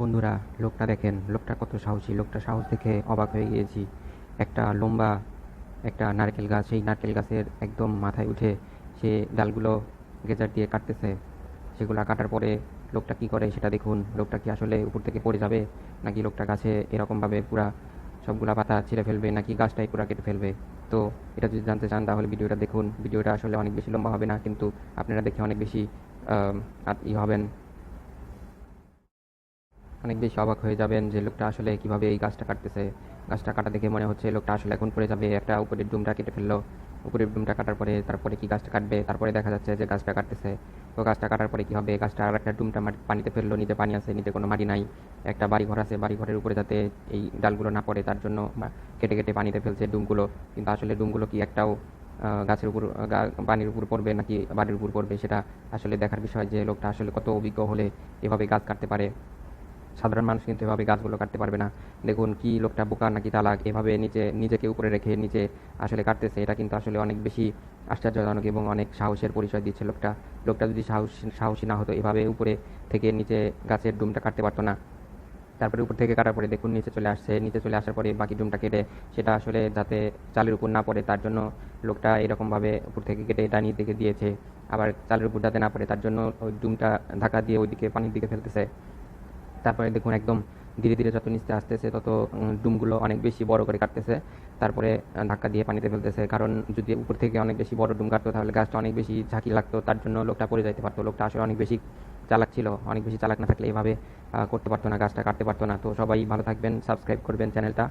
বন্ধুরা, লোকটা দেখেন, লোকটা কত সাহসী, লোকটা সাহস দেখে অবাক হয়ে গিয়েছি। একটা লম্বা, একটা নারকেল গাছ, সেই নারকেল গাছের একদম মাথায় উঠে সে ডালগুলো গেজার দিয়ে কাটতেছে। সেগুলা কাটার পরে লোকটা কি করে সেটা দেখুন। লোকটা কি আসলে উপর থেকে পড়ে যাবে, নাকি লোকটা গাছে এরকমভাবে পুরা সবগুলা পাতা ছিঁড়ে ফেলবে, নাকি গাছটাই পুরা কেটে ফেলবে? তো এটা যদি জানতে চান, তাহলে ভিডিওটা দেখুন। ভিডিওটা আসলে অনেক বেশি লম্বা হবে না, কিন্তু আপনারা দেখে অনেক বেশি ই হবেন। অনেক বেশি অবাক হয়ে যাবেন যে লোকটা আসলে কীভাবে এই গাছটা কাটতেছে। গাছটা কাটা দেখে মনে হচ্ছে লোকটা আসলে এখন পড়ে যাবে, একটা উপরের ডুমটা কেটে ফেলল। উপরের ডুমটা কাটার পরে তারপরে কি গাছটা কাটবে? তারপরে দেখা যাচ্ছে যে গাছটা কাটতেছে। তো গাছটা কাটার পরে কি হবে? গাছটা আর একটা ডুমটা মাটি- পানিতে ফেলল নিচে পানি আছে নিজে কোনো মাটি নাই। একটা বাড়ি ঘর আছে বাড়ি ঘরের উপরে যাতে এই ডালগুলো না পড়ে, তার জন্য কেটে কেটে পানিতে ফেলছে ডুমগুলো। কিন্তু আসলে ডুমগুলো কি একটাও গাছের উপর পানির উপর পড়বে নাকি বাড়ির উপর পড়বে, সেটা আসলে দেখার বিষয় যে লোকটা আসলে কত অভিজ্ঞ হলে এভাবে গাছ কাটতে পারে। সাধারণ মানুষ কিন্তু এভাবে গাছগুলো কাটতে পারবে না। দেখুন কি লোকটা বোকা নাকি তালাক, এভাবে নিচে, নিজেকে উপরে রেখে নিচে আসলে কাটতেছে, এটা কিন্তু আসলে অনেক বেশি আশ্চর্যজনক এবং অনেক সাহসের পরিচয় দিচ্ছে লোকটা। লোকটা যদি সাহস, সাহসী না হতো, এভাবে উপরে থেকে নিচে গাছের ডুমটা কাটতে পারতো না। তারপরে উপর থেকে কাটার পরে দেখুন নিচে চলে আসছে, নিচে চলে আসার পরে বাকি ডুমটা কেটে সেটা আসলে যাতে চালের উপর না পড়ে, তার জন্য লোকটা এরকমভাবে উপর থেকে কেটে ডানির দিকে দিয়েছে। আবার চালের উপর যাতে না পড়ে, তার জন্য ওই ডুমটা ধাক্কা দিয়ে ওইদিকে পানির দিকে ফেলতেছে। তারপরে দেখুন একদম ধীরে ধীরে যত নিচে আসতেছে, তত ডুমগুলো অনেক বেশি বড় করে কাটতেছে। তারপরে ধাক্কা দিয়ে পানিতে ফেলতেছে। কারণ যদি উপর থেকে অনেক বেশি বড় ডুম কাটতো, তাহলে গাছটা অনেক বেশি ঝাঁকি লাগতো। তার জন্য লোকটা পড়ে যাইতে পারতো। লোকটা আসলে অনেক বেশি চালাক ছিল। অনেক বেশি চালাক না থাকলে এভাবে করতে পারতো না, গাছটা কাটতে পারতো না। তো সবাই ভালো থাকবেন, সাবস্ক্রাইব করবেন চ্যানেলটা।